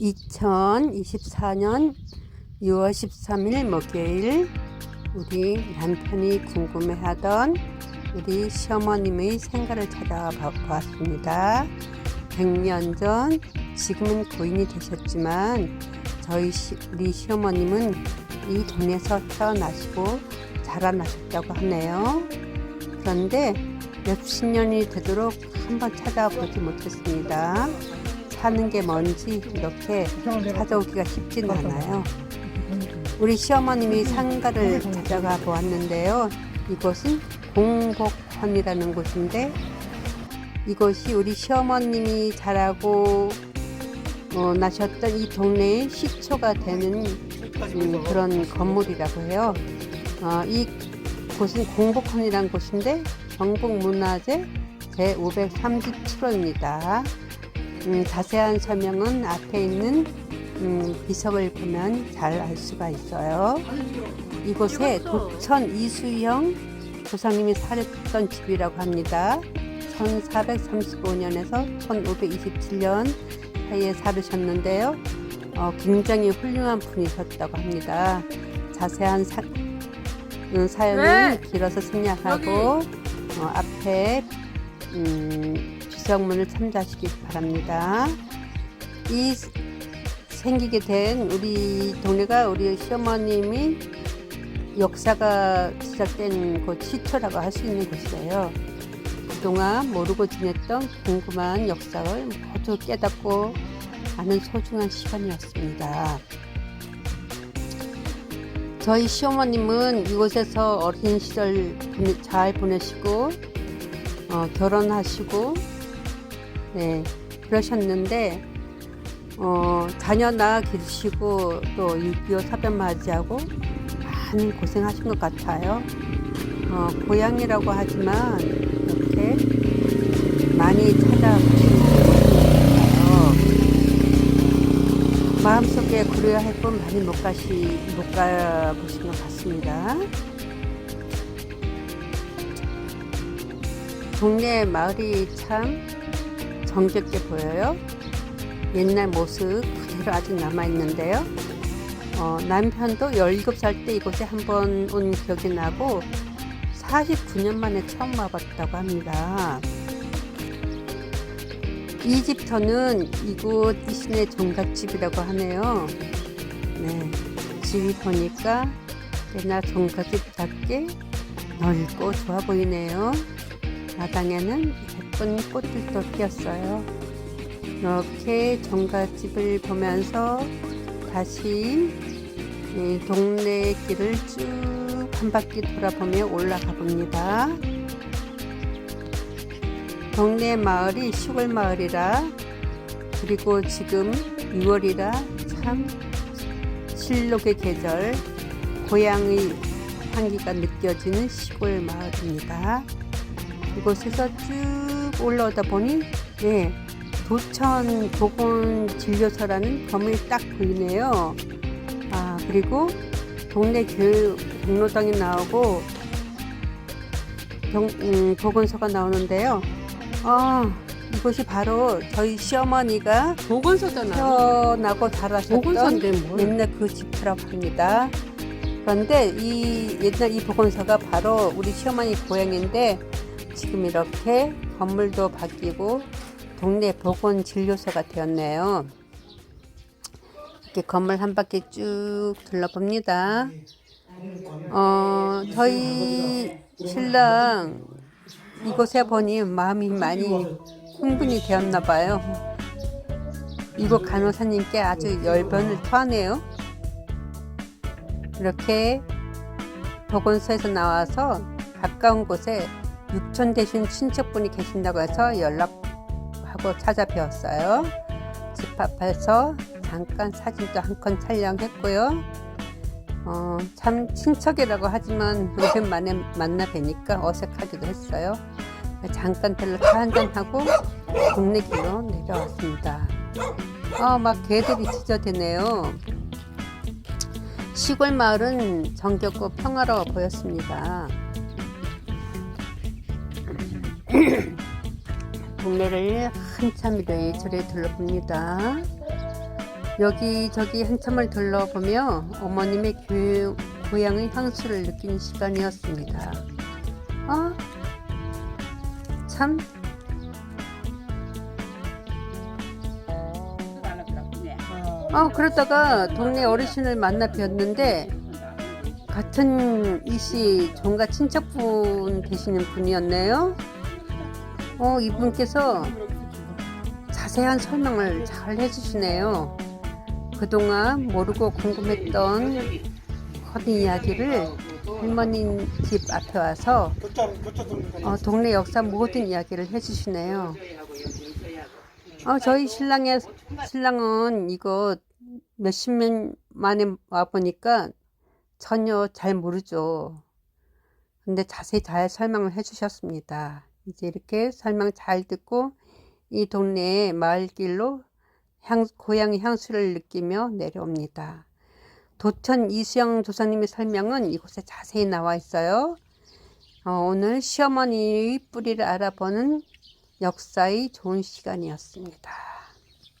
2024년 6월 13일 목요일 우리 남편이 궁금해하던 우리 시어머님의 생가를 찾아보았습니다. 100년 전 지금은 고인이 되셨지만 저희 시, 우리 시어머님은 이 동네에서 태어나시고 자라나셨다고 하네요. 그런데 몇십 년이 되도록 한번 찾아보지 못했습니다. 사는 게 뭔지 이렇게 찾아오기가 쉽지는 않아요. 우리 시어머님이 상가를 찾아가 보았는데요. 이곳은 공복헌이라는 곳인데 이곳이 우리 시어머님이 자라고 어, 나셨던 이 동네의 시초가 되는 음, 그런 건물이라고 해요. 어, 이 곳은 공복헌이라는 곳인데 경북문화재 제537호입니다. 음, 자세한 설명은 앞에 있는 음, 비석을 보면 잘 알 수가 있어요. 이곳에 도천 이수영 조상님이 살았던 집이라고 합니다. 1435년에서 1527년 사이에 살으셨는데요. 어, 굉장히 훌륭한 분이셨다고 합니다. 자세한 사, 음, 사연은 길어서 생략하고 어, 앞에 음, 비석문을 참조하시기 바랍니다. 이 생기게 된 우리 동네가 우리 시어머님이 역사가 시작된 곳 시초라고 할 수 있는 곳이에요. 그동안 모르고 지냈던 궁금한 역사를 모두 깨닫고 아는 소중한 시간이었습니다. 저희 시어머님은 이곳에서 어린 시절 잘 보내시고 어, 결혼하시고 네 그러셨는데 어, 자녀 낳아 기르시고 또 6.25 사변 맞이하고 많이 고생하신 것 같아요. 어, 고향이라고 하지만 이렇게 많이 찾아보시는 것 같아요. 마음속에 그려야 할 분 많이 못 가시 못 가보신 것 같습니다. 동네 마을이 참 정겹게 보여요. 옛날 모습 그대로 아직 남아있는데요. 어, 남편도 17살 때 이곳에 한 번 온 기억이 나고 49년 만에 처음 와봤다고 합니다. 이 집터는 이곳 이신의 종갓집이라고 하네요. 네, 집이 보니까 옛날 종갓집답게 넓고 좋아 보이네요. 마당에는 예쁜 꽃들도 피었어요. 이렇게 종갓집을 보면서 다시 이 동네 길을 쭉 한 바퀴 돌아보며 올라가 봅니다. 동네 마을이 시골 마을이라 그리고 지금 6월이라 참 실록의 계절 고향의 향기가 느껴지는 시골 마을입니다. 이곳에서 쭉 올라오다 보니 네, 도천 보건 진료소라는 건물이 딱 보이네요. 아 그리고 동네 교육 경로당이 나오고 경, 음, 보건소가 나오는데요. 아 이곳이 바로 저희 시어머니가 보건소잖아. 태어나고 자라셨던? 옛날 그 집이라고 합니다. 그런데 이 옛날 이 보건소가 바로 우리 시어머니 고향인데 지금 이렇게 건물도 바뀌고 동네 보건 진료소가 되었네요. 이렇게 건물 한 바퀴 쭉 둘러봅니다. 어, 저희 신랑 이곳에 보니 마음이 많이 흥분이 되었나 봐요. 이곳 간호사님께 아주 열변을 토하네요. 이렇게 보건소에서 나와서 가까운 곳에 육촌 되신 친척분이 계신다고 해서 연락하고 찾아뵈었어요. 집 앞에서 잠깐 사진도 한건 촬영했고요. 어, 참 친척이라고 하지만 오랜만에 만나 뵈니까 어색하기도 했어요. 잠깐 들러 차 한잔하고 동네 길로 내려왔습니다. 아, 막 개들이 짖어대네요. 시골 마을은 정겹고 평화로워 보였습니다. 동네를 한참 이래저래 둘러봅니다. 여기저기 한참을 둘러보며 어머님의 교, 고향의 향수를 느끼는 시간이었습니다. 아, 참 아, 그러다가 동네 어르신을 만나 뵀는데 같은 이씨 종가 친척분 되시는 분이었네요. 어, 이분께서 자세한 설명을 잘 해주시네요. 그동안 모르고 궁금했던 모든 이야기를 할머니 집 앞에 와서 어, 동네 역사 모든 이야기를 해주시네요. 어, 저희 신랑의 신랑은 이거 몇십 년 만에 와 보니까 전혀 잘 모르죠. 근데 자세히 잘 설명을 해주셨습니다. 이제 이렇게 설명 잘 듣고 이 동네의 마을길로 향, 고향의 향수를 느끼며 내려옵니다. 도천 이수영 조사님의 설명은 이곳에 자세히 나와 있어요. 어, 오늘 시어머니의 뿌리를 알아보는 역사의 좋은 시간이었습니다.